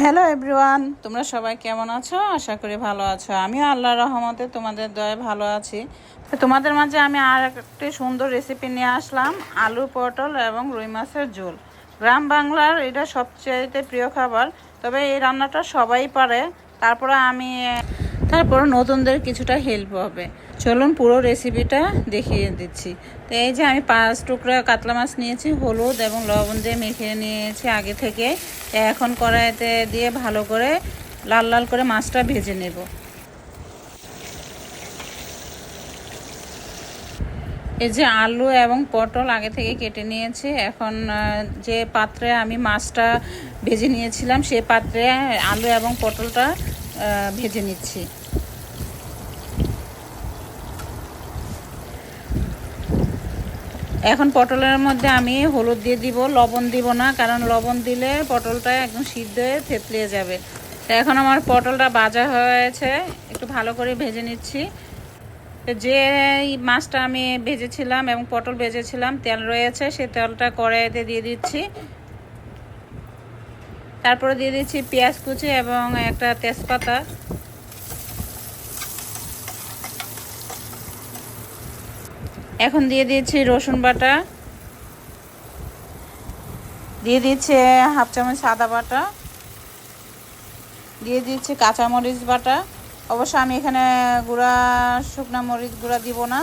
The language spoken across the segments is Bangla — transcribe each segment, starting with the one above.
হ্যালো এভরিওয়ান তোমরা সবাই কেমন আছো? আশা করি ভালো আছো। আমিও আল্লাহর রহমতে তোমাদের দয়ে ভালো আছি। তোমাদের মাঝে আমি আর একটি সুন্দর রেসিপি নিয়ে আসলাম, আলু পটল এবং রুই মাছের ঝোল। গ্রাম বাংলার এটা সবচেয়ে প্রিয় খাবার। তবে এই রান্নাটা সবাই পারে। তারপরে আমি তারপর নতুনদের কিছুটা হেল্প হবে। চলুন পুরো রেসিপিটা দেখিয়ে দিচ্ছি। তো এই যে আমি পাঁচ টুকরা কাতলা মাছ নিয়েছি, হলুদ এবং লবণ দিয়ে মেখে নিয়েছি আগে থেকে। এখন কড়াইতে দিয়ে ভালো করে লাল লাল করে মাছটা ভেজে নেব। এই যে আলু এবং পটল আগে থেকে কেটে নিয়েছি। এখন যে পাত্রে আমি মাছটা ভেজে নিয়েছিলাম সেই পাত্রে আলু এবং পটলটা ভেজে নিচ্ছি। এখন পটলের মধ্যে আমি হলুদ দিয়ে দিব, লবণ দিব না, কারণ লবণ দিলে পটলটা একদম সিদ্ধ হয়ে থেতলিয়ে যাবে। এখন আমার পটলটা ভাজা হয়েছে একটু ভালো করে ভেজে নিচ্ছি। যে মাছটা আমি ভেজেছিলাম এবং পটল ভেজেছিলাম, তেল রয়েছে সেই তেলটা কড়াইতে দিয়ে দিচ্ছি। তারপরে দিয়ে দিচ্ছি পেঁয়াজ কুচি এবং একটা তেজপাতা। এখন দিয়ে দিয়েছি রসুন বাটা। দিয়ে দিচ্ছে হাফ চামচ সাদা বাটা। দিয়ে দিচ্ছি কাঁচামরিচ বাটা। অবশ্য আমি এখানে গুঁড়া, শুকনো মরিচ গুঁড়া দিব না,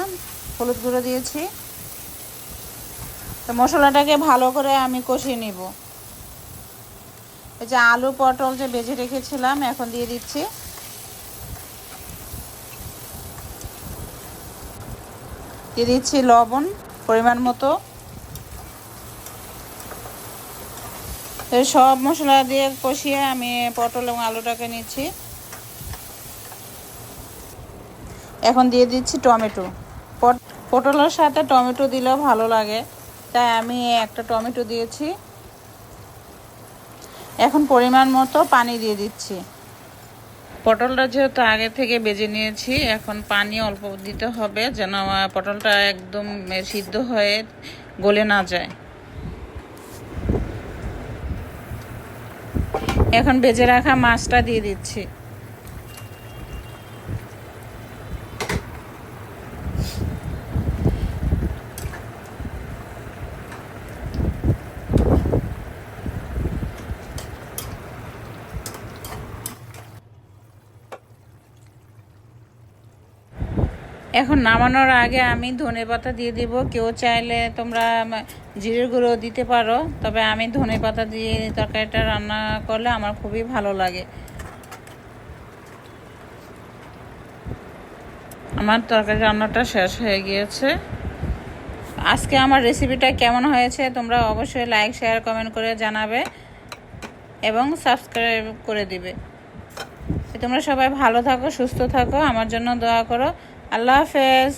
হলুদ গুঁড়ো দিয়েছি। তো মশলাটাকে ভালো করে আমি কষিয়ে নিব। এই যে আলু পটল যে বেজে রেখেছিলাম, এখন দিয়ে দিচ্ছি। দিয়ে দিচ্ছি লবণ, পরিমাণ মতো। সব মশলা দিয়ে কষিয়ে আমি পটল এবং আলুটাকে নিচ্ছি। এখন দিয়ে দিচ্ছি টমেটো। পট- পটলের সাথে টমেটো দিলেও ভালো লাগে, তাই আমি একটা টমেটো দিয়েছি। এখন পরিমাণ মতো পানি দিয়ে দিচ্ছি। পটলটা যেহেতু আগে থেকে বেজে নিয়েছি, এখন পানি অল্প দিতে হবে যেন পটলটা একদম সিদ্ধ হয়ে গলে না যায়। এখন বেজে রাখা মাছটা দিয়ে দিচ্ছি। এখন নামানোর আগে আমি ধনে পাতা দিয়ে দিব। কেউ চাইলে তোমরা জিরের গুঁড়ো দিতে পারো, তবে আমি ধনে পাতা দিয়ে তরকারিটা রান্না করলে আমার খুবই ভালো লাগে। আমার তরকারি রান্নাটা শেষ হয়ে গিয়েছে। আজকে আমার রেসিপিটা কেমন হয়েছে তোমরা অবশ্যই লাইক শেয়ার কমেন্ট করে জানাবে এবং সাবস্ক্রাইব করে দিবে। তোমরা সবাই ভালো থাকো সুস্থ থাকো আমার জন্য দোয়া করো। আল্লাহ হাফেজ।